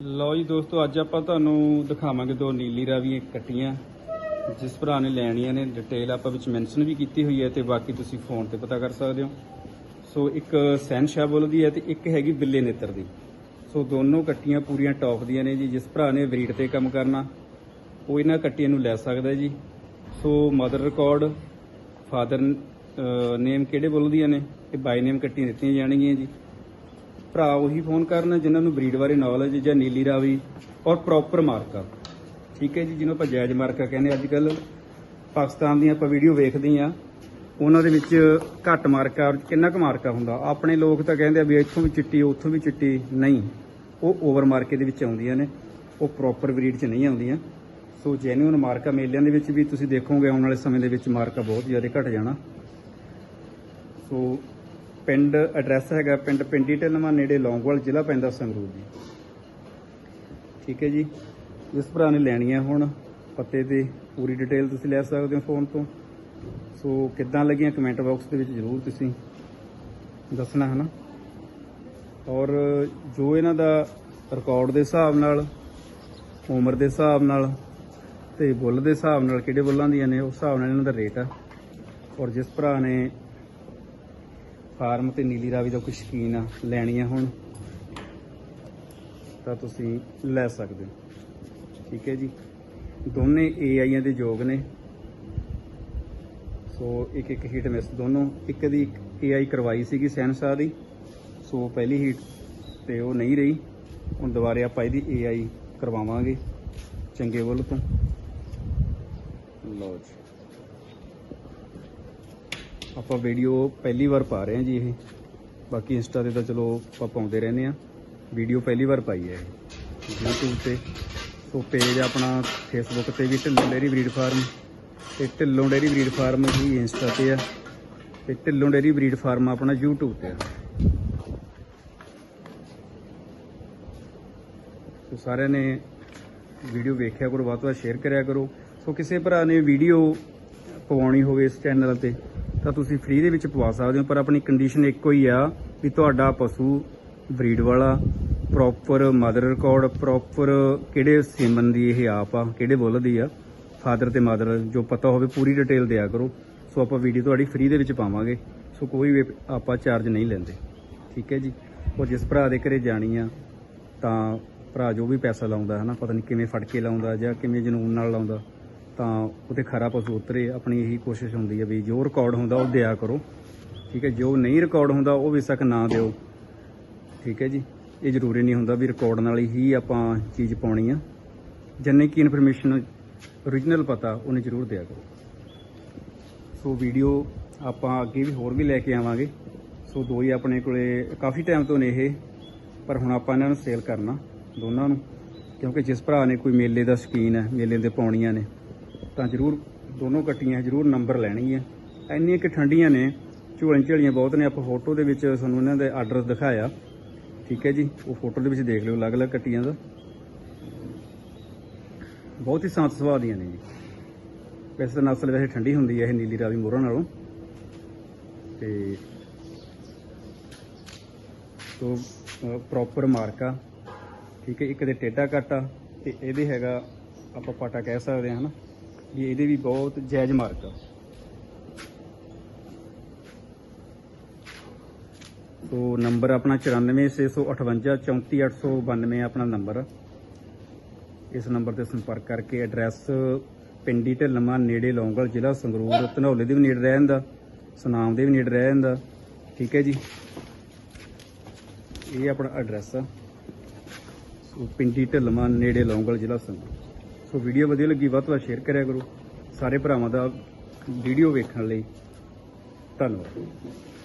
ਲਓ ਜੀ ਦੋਸਤੋ, ਅੱਜ ਆਪਾਂ ਤੁਹਾਨੂੰ ਦਿਖਾਵਾਂਗੇ ਦੋ ਨੀਲੀ ਰਾਵੀਆਂ ਕੱਟੀਆਂ। ਜਿਸ ਭਰਾ ਨੇ ਲੈਣੀਆਂ ਨੇ ਡਿਟੇਲ ਆਪਾਂ ਵਿੱਚ ਮੈਂਸ਼ਨ ਵੀ ਕੀਤੀ ਹੋਈ ਹੈ ਤੇ ਬਾਕੀ ਤੁਸੀਂ ਫੋਨ ਤੇ ਪਤਾ ਕਰ ਸਕਦੇ ਹੋ। ਸੋ ਇੱਕ ਸੈਨਸ਼ਾ ਬੁੱਲ ਦੀ ਹੈ ਤੇ ਇੱਕ ਹੈਗੀ ਬਿੱਲੇ ਨੇਤਰ ਦੀ। ਸੋ ਦੋਨੋਂ ਕੱਟੀਆਂ ਪੂਰੀਆਂ ਟੌਪ ਦੀਆਂ ਨੇ ਜੀ। ਜਿਸ ਭਰਾ ਨੇ ਬਰੀਡ ਤੇ ਕੰਮ ਕਰਨਾ, ਉਹ ਇਹਨਾਂ ਕੱਟੀਆਂ ਨੂੰ ਲੈ ਸਕਦਾ ਜੀ। So mother record father name ਕਿਹੜੇ ਬੋਲਦੀਆਂ ਨੇ? ਇਹ ਬਾਈ ਨੇਮ ਕੱਟੀਆਂ ਦਿੱਤੀਆਂ ਜਾਣਗੀਆਂ ਜੀ। ਭਰਾ ਉਹੀ ਫੋਨ ਕਰਨ ਜਿਨ੍ਹਾਂ ਨੂੰ ਬਰੀਡ ਬਾਰੇ ਨੌਲੇਜ ਜਾਂ ਨੀਲੀ ਰਾਵੀ ਔਰ ਪ੍ਰੋਪਰ ਮਾਰਕਾ ਠੀਕ ਹੈ ਜੀ, ਜਿਹਨੂੰ ਆਪਾਂ ਜਾਇਜ਼ ਮਾਰਕਾ ਕਹਿੰਦੇ ਅੱਜ ਕੱਲ ਪਾਕਿਸਤਾਨ ਦੀਆਂ ਆਪਾਂ ਵੀਡੀਓ ਵੇਖਦੇ ਆ ਉਹਨਾਂ ਦੇ ਵਿੱਚ ਘੱਟ ਮਾਰਕਾ ਔਰ ਕਿੰਨਾ ਕੁ ਮਾਰਕਾ ਹੁੰਦਾ। ਆਪਣੇ ਲੋਕ ਤਾਂ ਕਹਿੰਦੇ ਆ ਵੀ ਇੱਥੋਂ ਵੀ ਚਿੱਟੀ, ਉੱਥੋਂ ਵੀ ਚਿੱਟੀ। ਨਹੀਂ, ਉਹ ਓਵਰ ਮਾਰਕੇ ਦੇ ਵਿੱਚ ਆਉਂਦੀਆਂ ਨੇ। ਉਹ ਪ੍ਰੋਪਰ ਬਰੀਡ 'ਚ ਨਹੀਂ ਆਉਂਦੀਆਂ। ਸੋ ਜੈਨੂਇਨ ਮਾਰਕਾ ਮੇਲਿਆਂ ਦੇ ਵਿੱਚ ਵੀ ਤੁਸੀਂ ਦੇਖੋਗੇ, ਆਉਣ ਵਾਲੇ ਸਮੇਂ ਦੇ ਵਿੱਚ ਮਾਰਕਾ ਬਹੁਤ ਜ਼ਿਆਦਾ ਘਟ ਜਾਣਾ। ਸੋ ਪਿੰਡ ਐਡਰੈਸ ਹੈਗਾ ਪਿੰਡ ਪਿੰਡੀ ਢਲਵਾਂ ਨੇੜੇ ਲੌਂਗਵਾਲ ਜ਼ਿਲ੍ਹਾ ਪੈਂਦਾ ਸੰਗਰੂਰ ਜੀ। ਠੀਕ ਹੈ ਜੀ। ਜਿਸ ਭਰਾ ਨੇ ਲੈਣੀ ਹੈ ਹੁਣ ਪਤੇ ਤੇ ਪੂਰੀ ਡਿਟੇਲ ਤੁਸੀਂ ਲੈ ਸਕਦੇ ਹੋ ਫੋਨ ਤੋਂ। ਸੋ ਕਿੱਦਾਂ ਲੱਗੀਆਂ ਕਮੈਂਟ ਬਾਕਸ ਦੇ ਵਿੱਚ ਜ਼ਰੂਰ ਤੁਸੀਂ ਦੱਸਣਾ ਹੈ ਨਾ ਔਰ ਜੋ ਇਹਨਾਂ ਦਾ ਰਿਕਾਰਡ ਦੇ ਹਿਸਾਬ ਨਾਲ, ਉਮਰ ਦੇ ਹਿਸਾਬ ਨਾਲ ਤੇ ਬੁੱਲ ਦੇ ਹਿਸਾਬ ਨਾਲ ਕਿਹੜੇ ਬੁੱਲਾਂ ਦੀਆਂ ਨੇ, ਉਸ ਹਿਸਾਬ ਨਾਲ ਇਹਨਾਂ ਦਾ ਰੇਟ ਆ। ਔਰ ਜਿਸ ਭਰਾ ਨੇ ਫਾਰਮ ਤੇ ਨੀਲੀ ਰਾਵੀ ਦਾ ਕੋਈ ਸ਼ਕੀਨ ਆ, ਲੈਣੀਆਂ ਹੁਣ। ਤਾਂ ਤੁਸੀਂ ਲੈ ਸਕਦੇ ਹੋ। ਠੀਕ ਹੈ ਜੀ। ਦੋਨੇ ਏਆਈਆਂ ਦੇ ਯੋਗ ਨੇ। ਸੋ ਇੱਕ ਇੱਕ ਹੀਟ ਮਿਸ ਦੋਨੋਂ, ਇੱਕ ਦੀ ਏਆਈ ਕਰਵਾਈ ਸੀਗੀ ਸੈਨਸਾ ਦੀ। ਸੋ ਪਹਿਲੀ ਹੀਟ ਤੇ ਉਹ ਨਹੀਂ ਰਹੀ। ਹੁਣ ਦੁਬਾਰੇ ਆਪਾਂ ਇਹਦੀ ਏਆਈ ਕਰਵਾਵਾਂਗੇ। ਚੰਗੇ ਵੱਲ ਤੋਂ। ਲਓ ਜੀ। ਆਪਾਂ ਵੀਡੀਓ ਪਹਿਲੀ ਵਾਰ ਪਾ ਰਹੇ ਹਾਂ ਜੀ ਇਹ। ਬਾਕੀ ਇੰਸਟਾ ਤੇ ਤਾਂ ਚਲੋ ਆਪਾਂ ਪਾਉਂਦੇ ਰਹਿੰਦੇ ਆ ਵੀਡੀਓ ਪਹਿਲੀ ਵਾਰ ਪਾਈ ਹੈ ਇਹ। YouTube ਤੇ। ਸੋ ਪੇਜ ਆਪਣਾ ਫੇਸਬੁੱਕ ਤੇ ਵੀ ਢਿੱਲੋਂ ਡੇਰੀ ਬਰੀਡ ਫਾਰਮ। ਤੇ ਢਿੱਲੋਂ ਡੇਰੀ ਬਰੀਡ ਫਾਰਮ ਹੀ ਇੰਸਟਾ ਤੇ ਆ। ਤੇ ਢਿੱਲੋਂ ਡੇਰੀ ਬਰੀਡ ਫਾਰਮ ਆਪਣਾ YouTube ਤੇ ਆ। ਸੋ ਸਾਰਿਆਂ ਨੇ ਵੀਡੀਓ ਵੇਖਿਆ ਕਰੋ, ਵੱਧ ਤੋਂ ਵੱਧ ਸ਼ੇਅਰ ਕਰਿਆ ਕਰੋ। ਸੋ ਕਿਸੇ ਭਰਾ ਨੇ ਵੀਡੀਓ ਪਵਾਉਣੀ ਹੋਵੇ ਇਸ ਚੈਨਲ ਤੇ ਤਾਂ ਤੁਸੀਂ ਫ੍ਰੀ ਦੇ ਵਿੱਚ ਪਵਾ ਸਕਦੇ ਹੋ, ਪਰ ਆਪਣੀ ਕੰਡੀਸ਼ਨ ਇੱਕੋ ਹੀ ਆ ਵੀ ਤੁਹਾਡਾ ਪਸ਼ੂ ਬਰੀਡ ਵਾਲਾ ਪ੍ਰੋਪਰ ਮਦਰ ਰਿਕਾਰਡ ਪ੍ਰੋਪਰ ਕਿਹੜੇ ਸੀਮਨ ਦੀ ਇਹ ਆਪ ਆ, ਕਿਹੜੇ ਬੁੱਲ ਦੀ ਆ ਫਾਦਰ ਤੇ ਮਦਰ ਜੋ ਪਤਾ ਹੋਵੇ ਪੂਰੀ ਡਿਟੇਲ ਦਿਆ ਕਰੋ। ਸੋ ਆਪਾਂ ਵੀਡੀਓ ਤੁਹਾਡੀ ਫ੍ਰੀ ਦੇ ਵਿੱਚ ਪਾਵਾਂਗੇ। ਸੋ ਕੋਈ ਵੀ ਆਪਾਂ ਚਾਰਜ ਨਹੀਂ ਲੈਂਦੇ। ਠੀਕ ਹੈ ਜੀ? ਔਰ ਜਿਸ ਭਰਾ ਦੇ ਘਰੇ ਜਾਣੀ ਆ, ਤਾਂ ਭਰਾ ਜੋ ਵੀ ਪੈਸਾ ਲਾਉਂਦਾ ਹੈ ਨਾ ਪਤਾ ਨਹੀਂ ਕਿਵੇਂ ਫੜ ਕੇ ਲਾਉਂਦਾ ਜਾਂ ਕਿਵੇਂ ਜਨੂਨ ਨਾਲ ਲਾਉਂਦਾ। ਤਾਂ ਉਹਤੇ ਖਰਾ ਪਸ਼ੂ ਉਤਰੇ, ਆਪਣੀ ਇਹੀ ਕੋਸ਼ਿਸ਼ ਹੁੰਦੀ ਹੈ ਵੀ ਜੋ ਰਿਕਾਰਡ ਹੁੰਦਾ ਉਹ ਦਿਆ ਕਰੋ। ਠੀਕ ਹੈ, ਜੋ ਨਹੀਂ ਰਿਕਾਰਡ ਹੁੰਦਾ ਉਹ ਵੀ ਸਕ ਨਾ ਦਿਓ। ਠੀਕ ਹੈ ਜੀ, ਇਹ ਜ਼ਰੂਰੀ ਨਹੀਂ ਹੁੰਦਾ ਵੀ ਰਿਕਾਰਡ ਨਾਲ ਹੀ ਆਪਾਂ ਚੀਜ਼ ਪਾਉਣੀ ਆ। ਜਿੰਨੇ ਕੀ ਇਨਫੋਰਮੇਸ਼ਨ origignal ਪਤਾ, ਉਹਨੇ ਜ਼ਰੂਰ ਦਿਆ ਕਰੋ। ਸੋ ਵੀਡੀਓ ਆਪਾਂ ਅੱਗੇ ਵੀ ਹੋਰ ਵੀ ਲੈ ਕੇ ਆਵਾਂਗੇ। ਸੋ ਦੋ ਹੀ ਆਪਣੇ ਕੋਲੇ ਕਾਫੀ ਟਾਈਮ ਤੋਂ ਨੇ ਇਹ, ਪਰ ਹੁਣ ਆਪਾਂ ਇਹਨਾਂ ਨੂੰ ਸੇਲ ਕਰਨਾ ਦੋਨਾਂ ਨੂੰ। ਕਿਉਂਕਿ ਜਿਸ ਭਰਾ ਨੇ ਕੋਈ ਮੇਲੇ ਦਾ ਸ਼ਕੀਨ ਹੈ, ਮੇਲੇ ਦੇ ਪਾਉਣੀਆਂ ਨੇ ਤਾਂ ਜ਼ਰੂਰ ਦੋਨੋਂ ਕੱਟੀਆਂ ਜ਼ਰੂਰ ਨੰਬਰ ਲੈਣੀ ਹੈ। ਇੰਨੀਆਂ ਕਿ ਠੰਡੀਆਂ ਨੇ ਝੋਲੀਆਂ ਝੋਲੀਆਂ ਬਹੁਤ ਨੇ। ਆਪਾਂ ਫੋਟੋ ਦੇ ਵਿੱਚ ਤੁਹਾਨੂੰ ਇਹਨਾਂ ਦੇ ਆਰਡਰ ਦਿਖਾਇਆ। ਠੀਕ ਹੈ ਜੀ, ਉਹ ਫੋਟੋ ਦੇ ਵਿੱਚ ਦੇਖ ਲਿਓ, ਅਲੱਗ-ਅਲੱਗ ਕੱਟੀਆਂ ਦਾ। ਬਹੁਤ ਹੀ ਸ਼ਾਂਤ ਸੁਭਾਅ ਦੀਆਂ ਨੇ ਜੀ। ਵੈਸੇ ਤਾਂ ਨਸਲ ਵੈਸੇ ਠੰਡੀ ਹੁੰਦੀ ਹੈ, ਇਹ ਨੀਲੀ ਰਾਵੀ ਮੋਹਰਾਂ ਨਾਲੋਂ। ਤੇ ਸੋ ਪ੍ਰੋਪਰ ਮਾਰਕਾ। ਠੀਕ ਹੈ, ਇੱਕ ਦੇ ਟੇਡਾ ਕੱਟ ਆ, ਤੇ ਇਹਦੇ ਹੈਗਾ, ਆਪਾਂ ਪਾਟਾ ਕਹਿ ਸਕਦੇ ਹਾਂ ਹਨਾ ਵੀ ਇਹਦੇ ਵੀ ਬਹੁਤ ਜਾਇਜ਼ ਮਾਰਕ ਆ। ਸੋ ਨੰਬਰ ਆਪਣਾ 94658 34892 ਆਪਣਾ ਨੰਬਰ ਆ। ਇਸ ਨੰਬਰ ਤੇ ਸੰਪਰਕ ਕਰਕੇ ਐਡਰੈਸ ਪਿੰਡੀ ਢਿੱਲਮਾ ਨੇੜੇ ਲੌਂਗਲ ਜ਼ਿਲ੍ਹਾ ਸੰਗਰੂਰ, ਧਨੌਲੇ ਦੇ ਵੀ ਨੇੜੇ ਰਹਿ ਜਾਂਦਾ ਸੁਨਾਮ ਦੇ ਵੀ ਨੇੜੇ ਰਹਿ ਜਾਂਦਾ ਠੀਕ ਹੈ ਜੀ? ਇਹ ਆਪਣਾ ਐਡਰੈਸ ਆ। ਸੋ ਪਿੰਡੀ ਢਿੱਲਮਾ ਨੇੜੇ ਲੌਂਗਲ ਜ਼ਿਲ੍ਹਾ ਸੰਗਰੂਰ। ਸੋ ਵੀਡੀਓ ਵਧੀਆ ਲੱਗੀ, ਵੱਧ ਤੋਂ ਵੱਧ ਸ਼ੇਅਰ ਕਰਿਆ ਕਰੋ। ਸਾਰੇ ਭਰਾਵਾਂ ਦਾ ਵੀਡੀਓ ਵੇਖਣ ਲਈ ਧੰਨਵਾਦ।